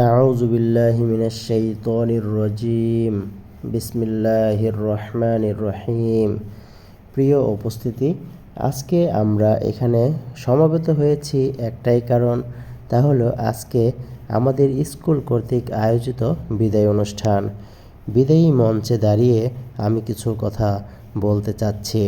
أعوذ بالله من الشيطان الرجيم بسم الله الرحمن الرحيم প্রিয় উপস্থিতি আজকে আমরা এখানে সমাবেত হয়েছি একটাই কারণ তা হলো আজকে আমাদের স্কুল কর্তৃক আয়োজিত বিদায় অনুষ্ঠান বিদায়ী মঞ্চে দাঁড়িয়ে আমি কিছু কথা বলতে চাচ্ছি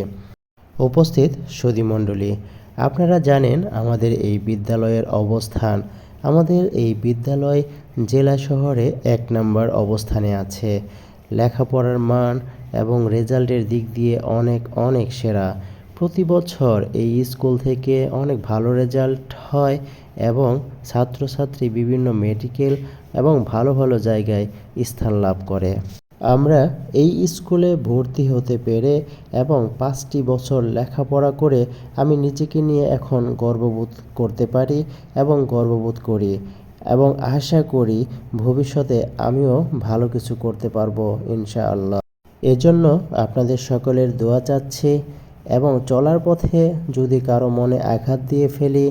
উপস্থিত সুধীমণ্ডলী আপনারা জানেন আমাদের এই বিদ্যালয়ের অবস্থান আমাদের এই বিদ্যালয় জেলা শহরে এক নম্বর অবস্থানে আছে। লেখাপড়ার মান এবং রেজাল্টের দিক দিয়ে অনেক অনেক সেরা। প্রতি বছর এই স্কুল থেকে অনেক ভালো রেজাল্ট হয় এবং ছাত্রছাত্রী বিভিন্ন মেডিকেল এবং ভালো ভালো জায়গায় স্থান লাভ করে। আমরা এই স্কুলে ভর্তি হতে পেরে এবং পাঁচটি বছর লেখাপড়া করে আমি নিজেকে নিয়ে এখন গর্ববোধ করতে পারি এবং গর্ববোধ করি এবং আশা করি ভবিষ্যতে আমিও ভালো কিছু করতে পারব, ইনশাআল্লাহ। এজন্য আপনাদের সকলের দোয়া চাচ্ছি এবং চলার পথে যদি কারও মনে আঘাত দিয়ে ফেলি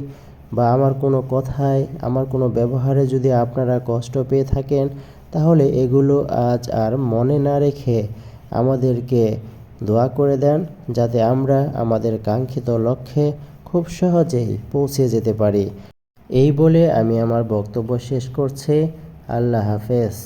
বা আমার কোনো কথায়, আমার কোনো ব্যবহারে যদি আপনারা কষ্ট পেয়ে থাকেন তাহলে এগুলো আজ আর মনে না রেখে আমাদেরকে দোয়া করে দেন, যাতে আমরা আমাদের কাঙ্ক্ষিত লক্ষ্যে খুব সহজেই পৌঁছে যেতে পারি। এই বলে আমি আমার বক্তব্য শেষ করছি। আল্লাহ হাফেজ।